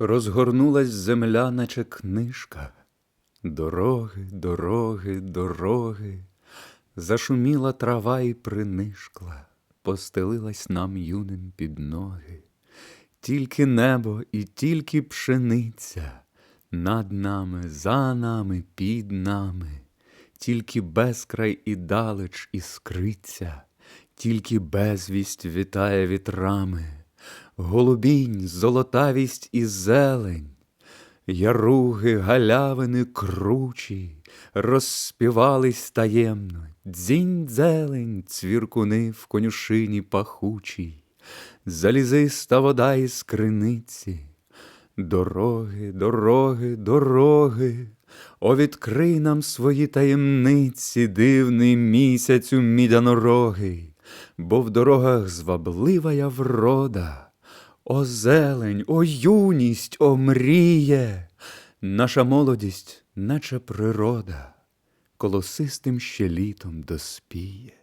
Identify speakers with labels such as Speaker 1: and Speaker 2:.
Speaker 1: Розгорнулась земля, наче книжка. Дороги, дороги, дороги. Зашуміла трава і принишкла, постелилась нам юним під ноги. Тільки небо і тільки пшениця над нами, за нами, під нами, тільки безкрай і далеч іскриться, тільки безвість вітає вітрами, голубінь, золотавість і зелень. Яруги, галявини кручі, розспівались таємно, дзінь зелень, цвіркуни в конюшині пахучій, залізиста вода із криниці, дороги, дороги, дороги, о, відкрий нам свої таємниці, дивний місяцю мідянорогий, бо в дорогах звабливая врода. О зелень, о юність, о мріє, наша молодість, наче природа, колосистим ще літом доспіє.